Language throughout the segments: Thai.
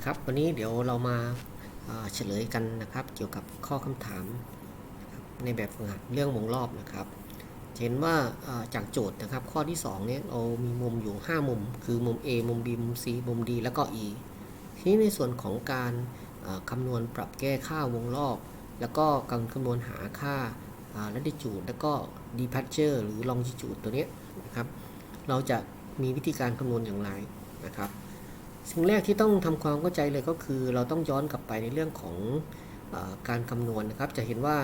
นะครับ วันนี้เดี๋ยวเรามาเฉลยกันนะครับ เกี่ยวกับข้อคำถามในแบบฝึกหัดเรื่องวงรอบนะครับ เห็นว่าจากโจทย์นะครับ ข้อที่2เนี่ยเรามีมุมอยู่ 5 มุม คือมุม A มุม B มุม C มุม D แล้วก็ E ทีนี้ในส่วนของการคำนวณปรับแก้ค่าวงรอบ แล้วก็การคำนวณหาค่า latitude แล้วก็ departure หรือ longitude ตัวนี้นะครับ เราจะมีวิธีการคำนวณอย่างไรนะครับ สิ่งแรกที่ต้องทำความเข้าใจเลยก็คือ เราต้องย้อนกลับไปในเรื่องของอการคำนวณนะครับ จะเห็นว่า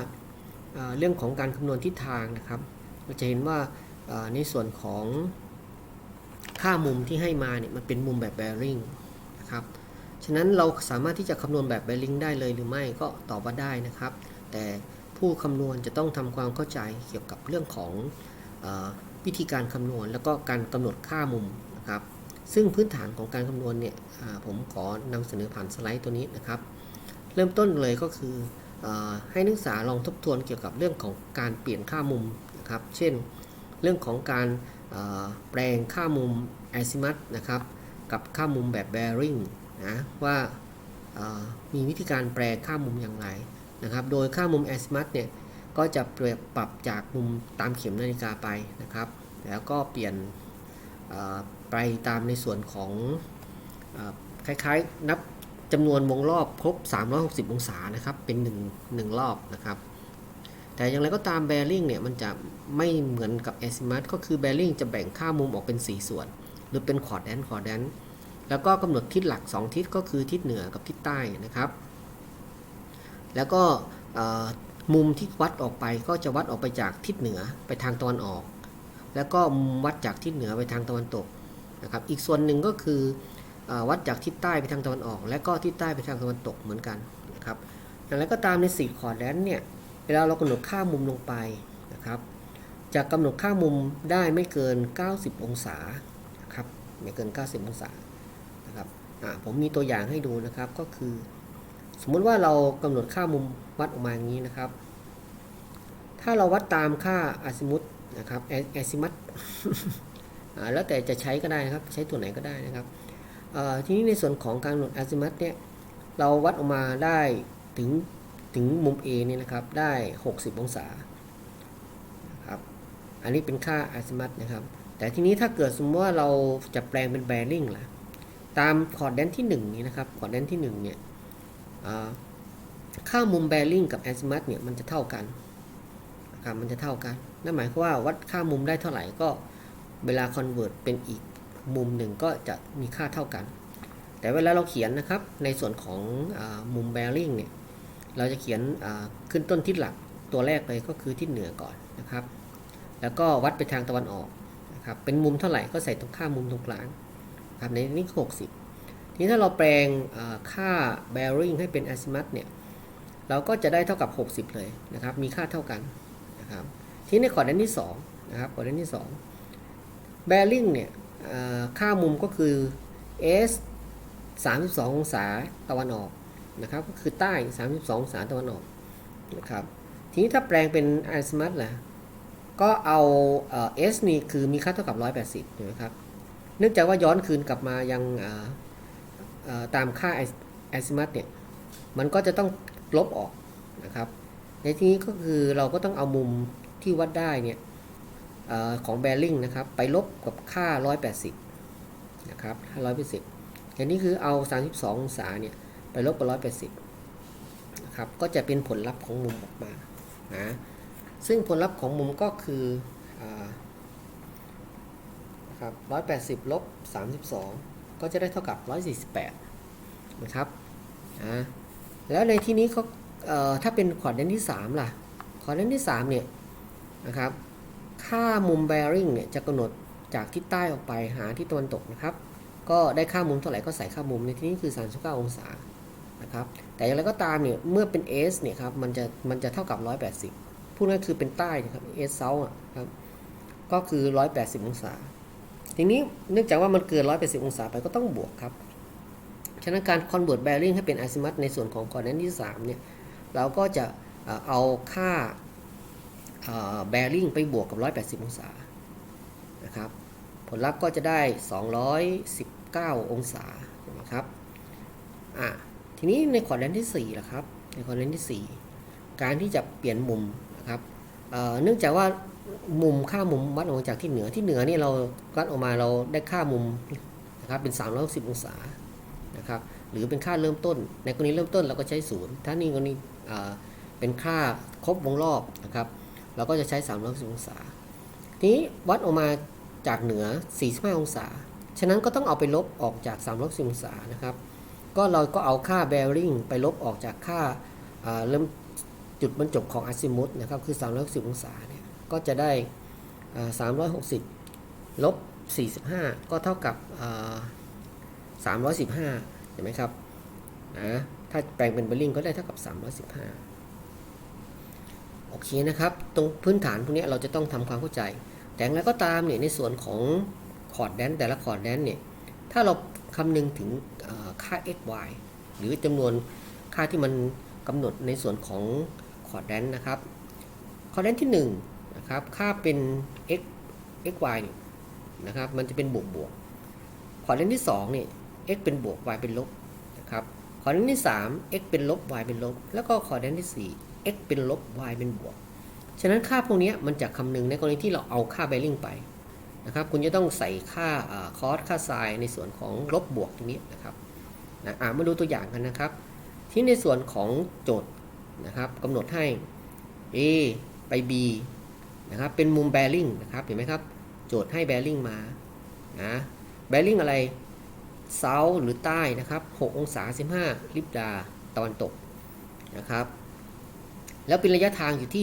เรื่องของการคำนวณทิศทางนะครับ เราจะเห็นว่าในส่วนของค่ามุมที่ให้มาเนี่ยมันเป็นมุมแบบ bearing นะครับฉะนั้นเราสามารถที่จะคำนวณแบบ bearing ได้เลยหรือไม่ก็ตอบว่าได้นะครับ แต่ผู้คำนวณจะต้องทำความเข้าใจเกี่ยวกับเรื่องของออวิธีการคำนวณ แล้วก็การกำหนดค่ามุมนะครับ ซึ่งพื้นฐานของการคำนวณเนี่ยผมขอนำเสนอผ่านสไลด์ตัวนี้นะครับ เริ่มต้นเลยก็คืออให้นักศึกษาลองทบทวนเกี่ยวกับเรื่องของการเปลี่ยนค่ามุมนะครับ เช่น เรื่องของการแปลงค่ามุม azimuth นะครับ กับค่ามุมแบบ bearing นะว่ามีวิธีการแปลค่ามุมอย่างไรนะครับ โดยค่ามุม azimuth เนี่ยก็จะเปรียบปรับจากมุมตามเข็มนาฬิกาไปนะครับ แล้วก็เปลี่ยน ไปตามในส่วนของอคล้ายๆ นับจำนวนวงรอบครบ 360 องศานะครับ เป็น1 1รอบนะครับ แต่อย่างไรก็ตามแบริ่งเนี่ยมันจะไม่เหมือนกับ a อ i ิมัก็คือแบริ่งจะแบ่งค่ามุมออกเป็น 4 ส่วน หรือเป็นคอร์ดแดนคอร์ดแดนแล้วก็กำหนดทิศหลัก 2 ทิศก็คือทิศเหนือกับทิศใต้นะครับ แล้วก็มุมที่วัดออกไปก็จะวัดออกไปจากทิศเหนือไปทางตะวันออก แล้วก็มุมวัดจากทิศเหนือไปทางตะวันตก นะครับอีกส่วนหนึ่งก็คืออวัดจากทิศใต้ไปทางตะวันออก และก็ทิศใต้ไปทางตะวันตกเหมือนกันนะครับอย่างไรก็ตามในสี่คอร์ดแดนเนี่ยเวลาเรากำหนดค่ามุมลงไปนะครับจะกำหนดค่ามุมได้ไม่เกิน 90 องศานะครับไม่เกิน 90 องศานะครับผมมีตัวอย่างให้ดูนะครับก็คือ สมมุติว่าเรากำหนดค่ามุมวัดออกมาอย่างนี้นะครับ ถ้าเราวัดตามค่าอาซิมุตนะครับแอซิมัต แล้วแต่จะใช้ก็ได้นะครับ ใช้ตัวไหนก็ได้นะครับทีนี้ในส่วนของการกำหนดอาซิมัตเนี่ยเราวัดออกมาได้ถึงถึงมุม A เนี่ยนะครับได้ 60 องศานะครับอันนี้เป็นค่าอาซิมัตนะครับ แต่ทีนี้ถ้าเกิดสมมติว่าเราจะแปลงเป็นแบริ่งล่ะตามคอร์ดแดนที่ 1 นี้นะครับคอร์ดแดนที่ 1 เนี่ยค่ามุมแบริ่งกับอาซิมัตเนี่ยมันจะเท่ากันนะครับมันจะเท่ากัน นั่นหมายความว่าวัดค่ามุมได้เท่าไหร่ก็ เวลาคอนเวิร์ตเป็นอีกมุมหนึ่งก็จะมีค่าเท่ากัน แต่เวลาเราเขียนนะครับในส่วนของอมุมแบริ่งเนี่ยเราจะเขียนขึ้นต้นทิศหลักตัวแรกเลยก็คือทิศเหนือก่อนนะครับ แล้วก็วัดไปทางตะวันออกนะครับเป็นมุมเท่าไหร่ก็ใส่ตรงค่ามุมตรงกลางครับในนี้หกสิบทีนี้ถ้าเราแปลงค่า bearing ให้เป็น azimuth เนี่ยเราก็จะได้เท่ากับ 60 เลยนะครับ มีค่าเท่ากันนะครับ ทีนี้ในคอร์ดแดนที่2นะครับคอร์ดแดนที่ 2 bearing เนี่ยค่ามุมก็คือ s 32องศาตะวันออกนะครับก็คือใต้ 32องศาตะวันออกนะครับทีนี้ถ้าแปลงเป็น azimuth ล่ะก็เอาเอ่อ s นี่คือมีค่าเท่ากับ 180ถูกไหมครับเนื่องจากว่าย้อนคืนกลับมายังตามค่า azimuth เนี่ยมันก็จะต้องลบออกนะครับในที่นี้ก็คือเราก็ต้องเอามุมที่วัดได้เนี่ย อของแบริ่งนะครับไปลบกับค่า 180 นะครับ180อย่างนี้คือเอา 32 องศาเนี่ยไปลบกับ180 นะครับ ก็จะเป็นผลลัพธ์ของมุมออกมานะ ซึ่งผลลัพธ์ของมุมก็คืออนะครับ180 ลบ 32 ก็จะได้เท่ากับ 148 นะครับนะแล้วในที่นี้เขาเถ้าเป็นคอร์ดแดนที่ 3 ล่ะ คอร์ดแดนที่ 3 เนี่ยนะครับ ค่ามุม bearing เนี่ยจะกำหนดจากทิศใต้ออกไปหาทิศตะวันตกนะครับ ก็ได้ค่ามุมเท่าไหร่ก็ใส่ค่ามุมในที่นี้คือ 39 องศานะครับ แต่อย่างไรก็ตามเนี่ยเมื่อเป็น s เนี่ยครับมันจะมันจะเท่ากับ 180พูดง่ายคือเป็นใต้นะครับ s south ครับก็คือ 180 องศา ทีนี้เนื่องจากว่ามันเกิน 180 องศาไปก็ต้องบวกครับ ฉะนั้นการ convert bearing ให้เป็น azimuth ในส่วนของคอร์ดแดนที่ 3 เนี่ย เราก็จะเอาค่า แบริ่งไปบวกกับ 180 องศานะครับผลลัพธ์ก็จะได้ 219 องศานะครับอะทีนี้ในคอร์ดแดนที่4ล่ะครับในคอร์ดแดนที่ 4 การที่จะเปลี่ยนมุมนะครับเนื่องจากว่ามุมค่ามุมวัดออกมาจากที่เหนือที่เหนือนี่เราวัดออกมาเราได้ค่ามุมนะครับเป็น 360 องศานะครับหรือเป็นค่าเริ่มต้น ในกรณีเริ่มต้นเราก็ใช้ศูนย์ถ้านี่กรณีอ่อเป็นค่าครบวงรอบนะครับ เราก็จะใช้360องศา ทีนี้วัดออกมาจากเหนือ 45 องศา ฉะนั้นก็ต้องเอาไปลบออกจาก360องศานะครับ ก็เราก็เอาค่า bearing ไปลบออกจากค่าเริ่มจุดบรรจบของอาซิมุตนะครับ คือ 360 องศาเนี่ย ก็จะได้ 360 ลบ 45 ก็เท่ากับ 315 เห็นไหมครับนะถ้าแปลงเป็น bearing ก็ได้เท่ากับ 315 โอเคนะครับ ตรงพื้นฐานพวกนี้เราจะต้องทำความเข้าใจ แต่อย่างไรก็ตามเนี่ยในส่วนของคอร์ดแดนแต่ละคอร์ดแดนเนี่ย ถ้าเราคำนึงถึงค่า x y หรือจำนวนค่าที่มันกำหนดในส่วนของคอร์ดแดนนะครับ คอร์ดแดนที่1นะครับ ค่าเป็น x x y เนี่ยนะครับ มันจะเป็นบวกบวก คอร์ดแดนที่2เนี่ย x เป็นบวก y เป็นลบนะครับ อร์ดแดนที่ 3 x เป็นลบ y เป็นลบ แล้วก็คอร์ดแดนที่ 4 x เป็นลบ y เป็นบวก ฉะนั้นค่าพวกนี้มันจะคำนึงในกรณีที่เราเอาค่าเบลลิงไปนะครับ คุณจะต้องใส่ค่าคอสค่าไซน์ในส่วนของลบบวกตรงนี้นะครับนะอ่ามาดูตัวอย่างกันนะครับ ที่ในส่วนของโจทย์นะครับกำหนดให้ a ไป b นะครับ เป็นมุมแบริ่งนะครับ เห็นไหมครับ โจทย์ให้แบริ่งมานะแบริ่งอะไร เซาหรือใต้นะครับ 6 องศา 15 ลิบดาตะวันตกนะครับ แล้วเป็นระยะทางอยู่ที่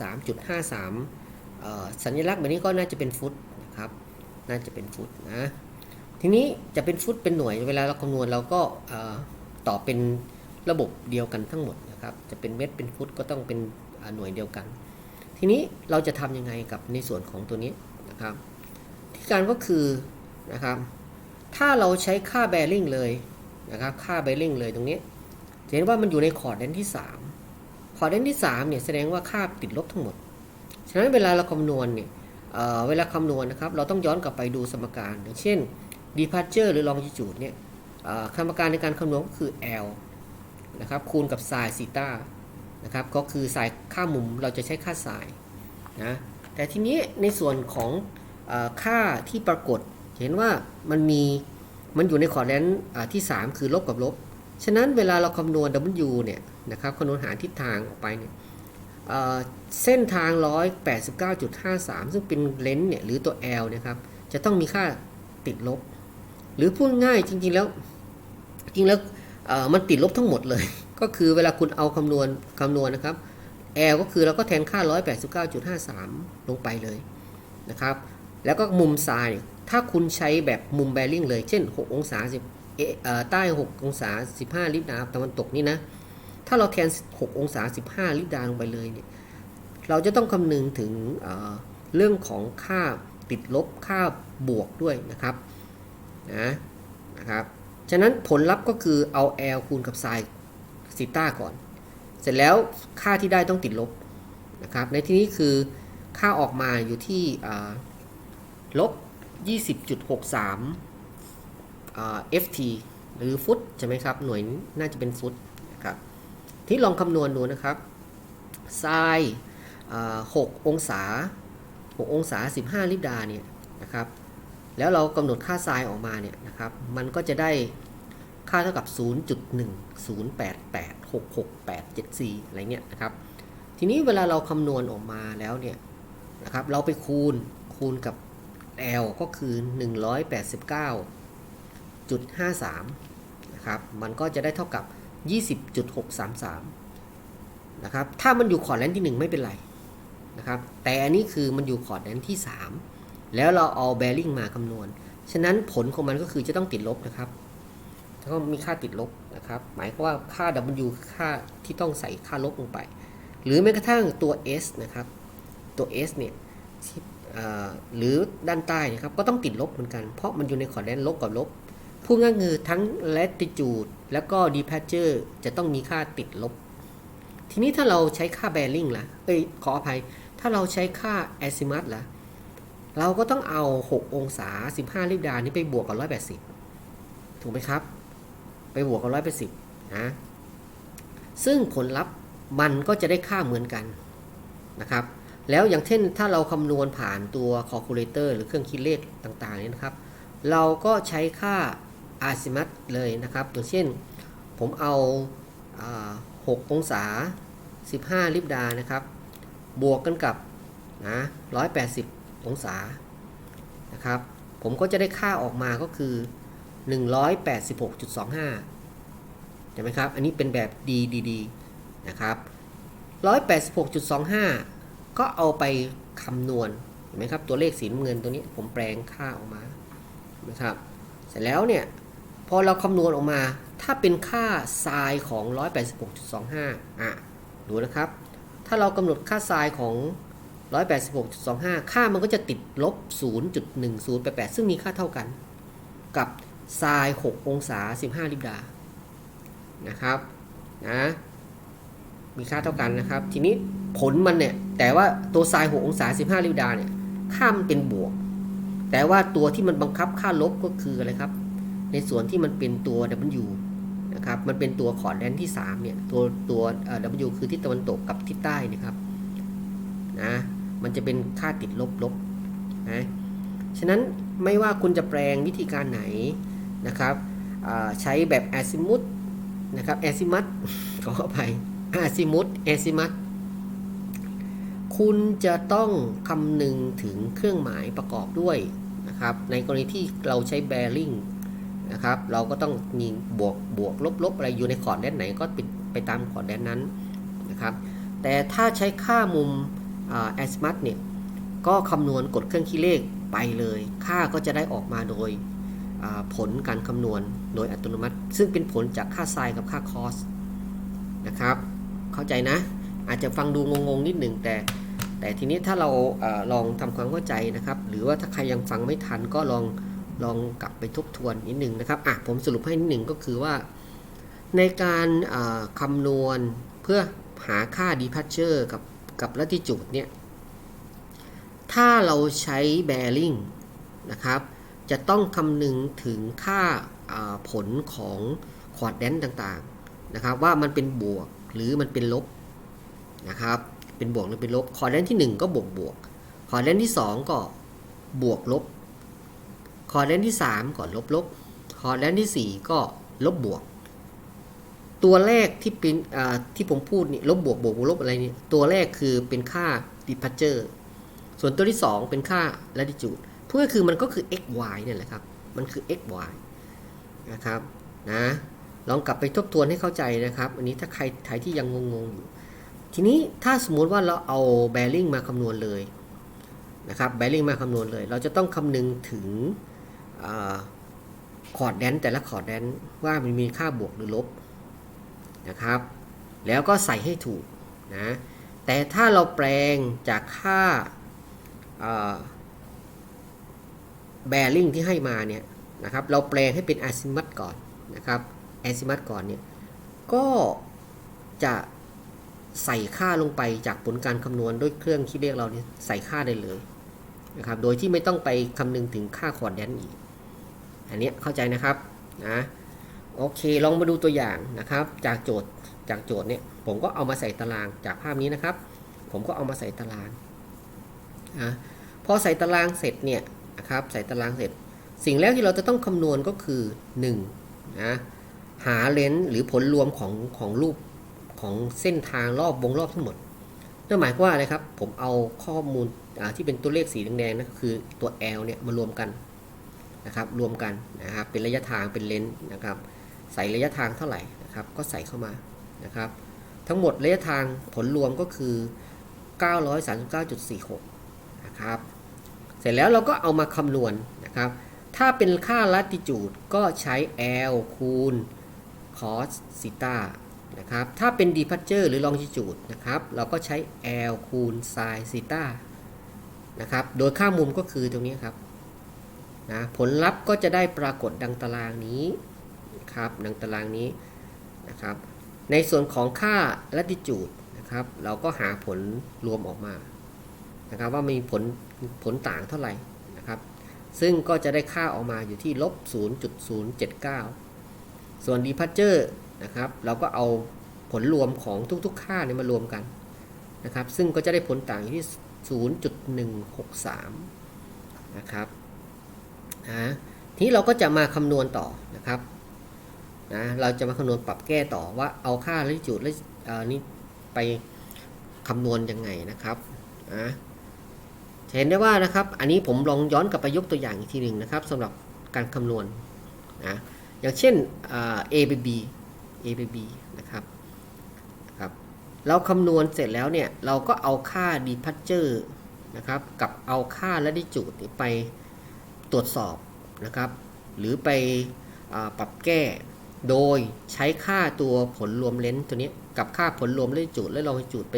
183.53เอ่อสัญลักษณ์แบบนี้ก็น่าจะเป็นฟุตนะครับ น่าจะเป็นฟุตนะ ทีนี้จะเป็นฟุตเป็นหน่วยเวลาเราคำนวณเราก็เอ่อต่อเป็นระบบเดียวกันทั้งหมดนะครับ จะเป็นเมตรเป็นฟุตก็ต้องเป็นหน่วยเดียวกัน ทีนี้เราจะทำยังไงกับในส่วนของตัวนี้นะครับ ที่การก็คือนะครับ ถ้าเราใช้ค่าแบริ่งเลยนะครับค่าแบริ่งเลยตรงนี้จะเห็นว่ามันอยู่ในคอร์ดแดนที่ 3 คอร์ดแดนที่3เนี่ยแสดงว่าค่าติดลบทั้งหมด ฉะนั้นเวลาเราคำนวณเนี่ยเเวลาคำนวณนะครับ เราต้องย้อนกลับไปดูสมการอย่างเช่น departure หรือ longitude เนี่ยเอ่อสมการในการคำนวณก็คือ L นะครับคูณกับ sin ซีตานะครับก็คือ sin ค่ามุมเราจะใช้ค่า sin นะแต่ทีนี้ในส่วนของอค่าที่ปรากฏ เห็นว่ามันมีมันอยู่ในคอร์ดแดนที่ 3 คือลบกับลบ ฉะนั้นเวลาเราคำนวณ W เนี่ยนะครับคำนวณหาทิศทางออกไปเนี่ยเอ่อเส้นทาง 189.53 ซึ่งเป็นเลนส์เนี่ยหรือตัว L เนะครับจะต้องมีค่าติดลบ หรือพูดง่ายจริง ๆ แล้วจริงแล้วมันติดลบทั้งหมดเลย ก็คือเวลาคุณเอาคำนวณคำนวณนะครับ L ก็คือเราก็แทนค่า 189.53 ลงไปเลยนะครับ แล้วก็มุมซ้าย ถ้าคุณใช้แบบมุมแบริ่งเลย เช่น 6 องศา10เอ่อใต้ 6 องศา 15 ลิบดาตะวันตกนี่นะ ถ้าเราแทน 6 องศา 15 ลิบดาลงไปเลยเนี่ย เราจะต้องคำนึงถึงเเรื่องของค่าติดลบค่าบวกด้วยนะครับนะนะครับ ฉะนั้นผลลัพธ์ก็คือเอา L คูณกับ sin ซีต้าก่อน เสร็จแล้วค่าที่ได้ต้องติดลบนะครับ ในที่นี้คือค่าออกมาอยู่ที่ลบ 20.63อ่า ft หรือฟุตใช่ไหมครับ หน่วยน่าจะเป็นฟุตนะครับที่ลองคำนวณดูนะครับไซน์อ่า6องศา 6 องศา 15 ลิบดาเนี่ยนะครับแล้วเรากำหนดค่าไซน์ออกมาเนี่ยนะครับมันก็จะได้ค่าเท่ากับ 0.10886687อะไรเงี้ยนะครับ ทีนี้เวลาเราคำนวณออกมาแล้วเนี่ยนะครับ เราไปคูณคูณกับ L ก็คือ 189.53 นะครับ มันก็จะได้เท่ากับ 20.633 นะครับ ถ้ามันอยู่คอร์ดแลนที่ 1 ไม่เป็นไรนะครับ แต่อันนี้คือมันอยู่คอร์ดแลนที่ 3 แล้วเราเอาแบริ่งมาคำนวณ ฉะนั้นผลของมันก็คือจะต้องติดลบนะครับต้องมีค่าติดลบนะครับ หมายความว่าค่า W ค่าที่ต้องใส่ค่าลบลงไป หรือแม้กระทั่งตัว S นะครับ ตัว S เนี่ย หรือด้านใต้นะครับก็ต้องติดลบเหมือนกัน เพราะมันอยู่ในคอร์ดแลนลบกับลบพูดง่ายๆคือทั้ง latitude แล้วก็ departure จะต้องมีค่าติดลบ ทีนี้ถ้าเราใช้ค่า bearing ล่ะเอ้ยขออภัย ถ้าเราใช้ค่า azimuth ล่ะเราก็ต้องเอา 6 องศา 15ลิบดานี่ไปบวกกับ 180 ถูกไหมครับ ไปบวกกับร้อยแปดสิบนะ ซึ่งผลลัพธ์มันก็จะได้ค่าเหมือนกันนะครับ แล้วอย่างเช่นถ้าเราคำนวณผ่านตัว calculator หรือเครื่องคิดเลขต่างๆเนี่ยนะครับ เราก็ใช้ค่า azimuth เลยนะครับอย่างเช่น ผมเอาอา6องศา 15 ลิบดานะครับ บวกกันกับนะ180 องศานะครับ ผมก็จะได้ค่าออกมาก็คือ 186.25ใช่ไหมครับ อันนี้เป็นแบบ DDD นะครับ186.25 ก็เอาไปคำนวณเห็นไหมครับตัวเลขสีน้ำเงินตัวนี้ผมแปลงค่าออกมานะครับเสร็จแล้วเนี่ยพอเราคำนวณออกมาถ้าเป็นค่าไซน์ของ 186.25อะดูนะครับ ถ้าเรากำหนดค่าไซน์ของ 186.25 ค่ามันก็จะติดลบ 0.1088 ซึ่งมีค่าเท่ากันกับไซน์6องศา 15 ลิบดานะครับนะมีค่าเท่ากันนะครับ ทีนี้ ผลมันเนี่ย แต่ว่าตัวไซน์6องศา15ลิบดาเนี่ย ค่ามันเป็นบวก แต่ว่าตัวที่มันบังคับค่าลบก็คืออะไรครับ ในส่วนที่มันเป็นตัว W นะครับ มันเป็นตัวขอดแดนที่ 3 เนี่ย ตัวตัว W คือทิศตะวันตกกับทิศใต้นะครับ นะ มันจะเป็นค่าติดลบลบนะ ฉะนั้นไม่ว่าคุณจะแปลงวิธีการไหนนะครับใช้แบบแอซิมุตนะครับแอซิมัตขออภัยแอซิมุตแอซิมัต คุณจะต้องคำนึงถึงเครื่องหมายประกอบด้วยนะครับ ในกรณีที่เราใช้ bearing นะครับ เราก็ต้องมีบวกบวกลบลบอะไรอยู่ในคอดแดนไหนก็ไปไปตามคอดแดนนั้นนะครับ แต่ถ้าใช้ค่ามุมแอซิมัตเนี่ย ก็คำนวณกดเครื่องคิดเลขไปเลย ค่าก็จะได้ออกมาโดยผลการคำนวณโดยอัตโนมัติ ซึ่งเป็นผลจากค่าไซน์กับค่าคอสนะครับ เข้าใจนะ อาจจะฟังดูงงๆนิดหนึ่งแต่ แต่ทีนี้ถ้าเราอลองทำความเข้าใจนะครับ หรือว่าถ้าใครยังฟังไม่ทันก็ลองลองกลับไปทบทวนนิดหนึ่งนะครับอะผมสรุปให้นิดหนึ่งก็คือว่า ในการอ่าคำนวณเพื่อหาค่า departure กับกับ latitude เนี่ย ถ้าเราใช้ bearing นะครับ จะต้องคำนึงถึงค่าอ่าผลของคอร์ดแดนต่างๆ นะครับ ว่ามันเป็นบวกหรือมันเป็นลบนะครับ เป็นบวกหรือเป็นลบคอร์ดแดนที่ 1 ก็บวกบวกคอร์ดแดนที่ 2 ก็บวกลบคอร์ดแดนที่ 3 ก็ลบลบคอร์ดแดนที่ 4 ก็ลบบวก ตัวแรกที่เป็นที่ผมพูดนี่ลบบวกบวกบวกลบอะไรนี่ตัวแรกคือเป็นค่า departure ส่วนตัวที่ 2 เป็นค่า latitude พูดก็คือมันก็คือ x y เนี่ยแหละครับ มันคือ x y นะครับนะลองกลับไปทบทวนให้เข้าใจนะครับ อันนี้ถ้าใครใครที่ยังงงๆอยู่ ทีนี้ถ้าสมมุติว่าเราเอา bearing มาคำนวณเลยนะครับ bearing มาคำนวณเลย เราจะต้องคำนึงถึงคอร์ดแดนแต่ละคอร์ดแดนว่ามันมีค่าบวกหรือลบนะครับ แล้วก็ใส่ให้ถูกนะแต่ถ้าเราแปลงจากค่าแบริ่งที่ให้มาเนี่ยนะครับเราแปลงให้เป็นอซิมัตก่อนนะครับอซิมัตก่อนเนี่ยก็จะ ใส่ค่าลงไปจากผลการคำนวณด้วยเครื่องคิดเลขเราเนี่ยใส่ค่าได้เลยนะครับ โดยที่ไม่ต้องไปคำนึงถึงค่าคอร์ดแดนอีก อันนี้เข้าใจนะครับนะโอเค ลองมาดูตัวอย่างนะครับ จากโจทย์จากโจทย์เนี่ยผมก็เอามาใส่ตารางจากภาพนี้นะครับ ผมก็เอามาใส่ตารางนะพอใส่ตารางเสร็จเนี่ยนะครับใส่ตารางเสร็จ สิ่งแรกที่เราจะต้องคำนวณก็คือ1นะหาเลนส์หรือผลรวมของของรูป ของเส้นทางรอบวงรอบทั้งหมดนั่นหมายความว่าอะไรครับ ผมเอาข้อมูลที่เป็นตัวเลขสีแดงๆนะคือตัว L เนี่ยมารวมกันนะครับรวมกันนะครับเป็นระยะทางเป็นเลนส์นะครับใส่ระยะทางเท่าไหร่นะครับก็ใส่เข้ามานะครับทั้งหมดระยะทางผลรวมก็คือ 939.46นะครับเสร็จแล้วเราก็เอามาคำนวณนะครับถ้าเป็นค่า latitude ก็ใช้ L คูณ cos ซีตา นะครับ ถ้าเป็น departure หรือ longitude นะครับ เราก็ใช้ L คูณ sin ซีตานะครับ โดยค่ามุมก็คือตรงนี้ครับนะผลลัพธ์ก็จะได้ปรากฏดังตารางนี้ครับ ดังตารางนี้นะครับ ในส่วนของค่า latitude นะครับ เราก็หาผลรวมออกมานะครับ ว่ามีผลผลต่างเท่าไหร่นะครับ ซึ่งก็จะได้ค่าออกมาอยู่ที่ลบ0.079 ส่วน departure นะครับ เราก็เอาผลรวมของทุกๆค่าเนี่ยมารวมกันนะครับ ซึ่งก็จะได้ผลต่างอยู่ที่ 0.163 นะครับนะทีนี้เราก็จะมาคำนวณต่อนะครับนะเราจะมาคำนวณปรับแก้ต่อว่าเอาค่าและจุดและนี้ไปคำนวณยังไงนะครับนะเห็นได้ว่านะครับ อันนี้ผมลองย้อนกลับไปยกตัวอย่างอีกทีหนึ่งนะครับสำหรับการคำนวณนะอย่างเช่นอ่า a ไป b a ไป b นะครับครับ เราคำนวณเสร็จแล้วเนี่ย เราก็เอาค่า departure นะครับ กับเอาค่า latitude ไปตรวจสอบนะครับ หรือไปอปรับแก้ โดยใช้ค่าตัวผลรวมเลนส์ตัวนี้กับค่าผลรวม latitude และ longitude ไป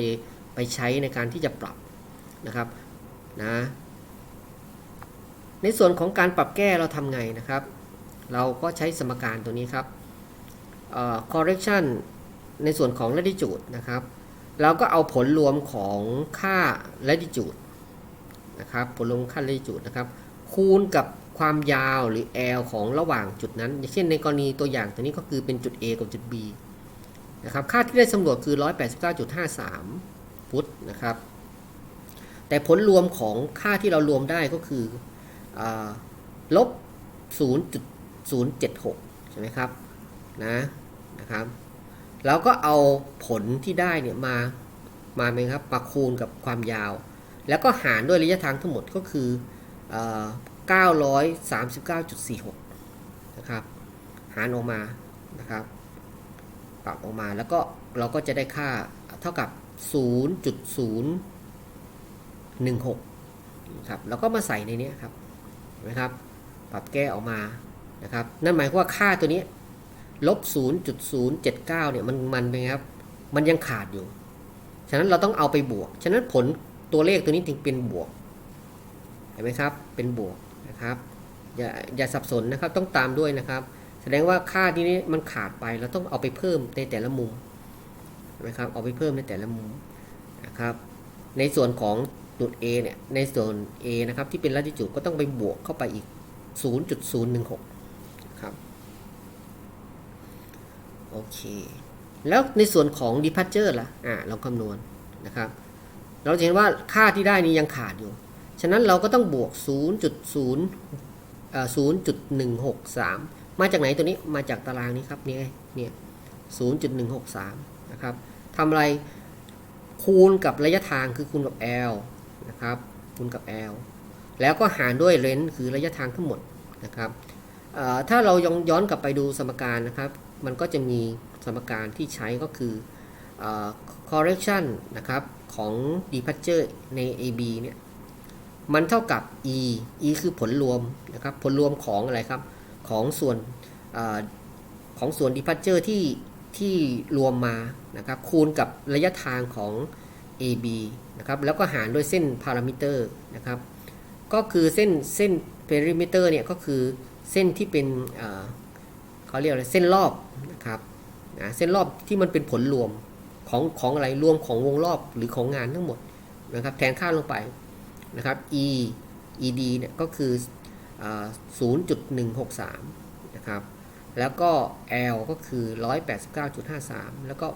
ไปใช้ในการที่จะปรับนะครับนะในส่วนของการปรับแก้เราทำไงนะครับ เราก็ใช้สมการตัวนี้ครับ correction ในส่วนของ latitude นะครับ เราก็เอาผลรวมของค่า latitude นะครับ ผลรวมค่า latitude นะครับ คูณกับความยาวหรือ L ของระหว่างจุดนั้น อย่างเช่นในกรณีตัวอย่างตัวนี้ก็คือเป็นจุด A กับจุด B นะครับ ค่าที่ได้สำรวจคือ 189.53 ฟุตนะครับ แต่ผลรวมของค่าที่เรารวมได้ก็คืออลบ0.076 ใช่ไหมครับ นะนะครับ แล้วก็เอาผลที่ได้เนี่ยมามาไหมครับมาคูณกับความยาว แล้วก็หารด้วยระยะทางทั้งหมดก็คือเอ่อ939.46 นะครับ หารออกมานะครับปรับออกมาแล้วก็เราก็จะได้ค่าเท่ากับ 0.016ครับแล้วก็มาใส่ในนี้ครับนไหมครับ ปรับแก้ออกมานะครับ นั่นหมายความว่าค่าตัวนี้ ลบ 0.079 เนี่ยมันมันเป็นครับ มันยังขาดอยู่ ฉะนั้นเราต้องเอาไปบวก ฉะนั้นผลตัวเลขตัวนี้ถึงเป็นบวก เห็นไหมครับ เป็นบวกนะครับ อย่าอย่าสับสนนะครับ ต้องตามด้วยนะครับ แสดงว่าค่าที่นี้มันขาดไป เราต้องเอาไปเพิ่มในแต่ละมุมนไหมครับ เอาไปเพิ่มในแต่ละมุมนะครับ ในส่วนของจุด A เนี่ย ในส่วน A นะครับ ที่เป็นลัติจูดก็ต้องไปบวกเข้าไปอีก 0.016 ครับ โอเค แล้วในส่วนของ departure ล่ะอ่าเราคำนวณนะครับ เราจะเห็นว่าค่าที่ได้นี้ยังขาดอยู่ ฉะนั้นเราก็ต้องบวก 0.0อ่อ0.163 มาจากไหนตัวนี้มาจากตารางนี้ครับเนี่ยเนี่ย0.163 นะครับทำอะไรคูณกับระยะทางคือคูณกับ L นะครับคูณกับ L แล้วก็หารด้วยเลนส์คือระยะทางทั้งหมดนะครับถ้าเรายอนย้อนกลับไปดูสมการนะครับ มันก็จะมีสมการที่ใช้ก็คืออ correction นะครับของ departure ใน AB เนี่ยมันเท่ากับ e e คือผลรวมนะครับผลรวมของอะไรครับของส่วนอของส่วน departure ที่ที่รวมมานะครับคูณกับระยะทางของ AB นะครับแล้วก็หารด้วยเส้นพารามิเตอร์นะครับก็คือเส้นเส้น perimeter เนี่ยก็คือเส้นที่เป็น เขาเรียกอะไรเส้นรอบนะครับนะเส้นรอบที่มันเป็นผลรวมของของอะไรรวมของวงรอบหรือของงานทั้งหมดนะครับแทนค่าลงไปนะครับ e ed เนี่ยก็คืออ่า0.163 นะครับ แล้วก็ L ก็คือ 189.53 แล้วก็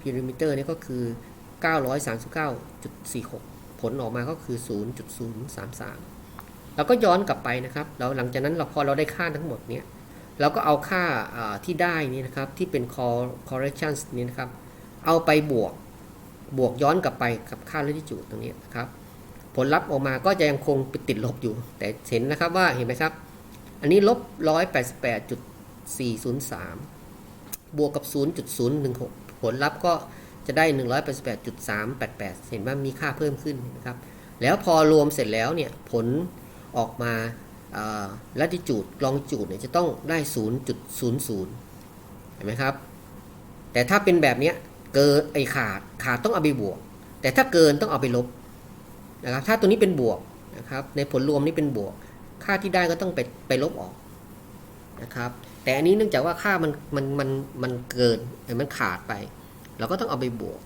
พิริมิเตอร์นี่ยก็คือ 939.46 ผลออกมาก็คือ 0.033 แล้วก็ย้อนกลับไปนะครับแล้วหลังจากนั้นเราพอเราได้ค่าทั้งหมดเนี่ย เราก็เอาค่าที่ได้นี่นะครับที่เป็น correction นี่นะครับเอาไปบวกบวกย้อนกลับไปกับค่า latitude ตรงนี้นะครับผลลัพธ์ออกมาก็จะยังคงไปติดลบอยู่ แต่เห็นนะครับว่าเห็นไหมครับ อันนี้ลบ 188.403 บวกกับ 0.016 ผลลัพธ์ก็จะได้ 188.388 เห็นว่ามีค่าเพิ่มขึ้นนะครับ แล้วพอรวมเสร็จแล้วเนี่ยผลออกมา ลัติจูดลองจูดเนี่ยจะต้องได้ 0.00 เห็นไหมครับ แต่ถ้าเป็นแบบเนี้ยเกินไอขาดขาดต้องเอาไปบวก แต่ถ้าเกินต้องเอาไปลบนะครับถ้าตัวนี้เป็นบวกนะครับในผลรวมนี้เป็นบวก ค่าที่ได้ก็ต้องไปไปลบออกนะครับแต่อันนี้เนื่องจากว่าค่ามันมันมันมันเกินหรือมันขาดไป เราก็ต้องเอาไปบวก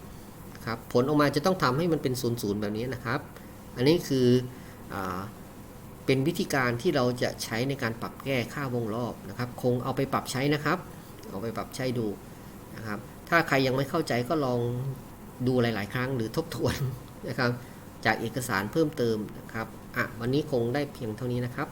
ครับผลออกมาจะต้องทำให้มันเป็นศูนย์ศูนย์แบบนี้นะครับ อันนี้คืออ เป็นวิธีการที่เราจะใช้ในการปรับแก้ค่าวงรอบนะครับ คงเอาไปปรับใช้นะครับ เอาไปปรับใช้ดูนะครับ ถ้าใครยังไม่เข้าใจก็ลองดูหลาย ๆ ครั้งหรือทบทวนนะครับ จากเอกสารเพิ่มเติมนะครับอะวันนี้คงได้เพียงเท่านี้นะครับ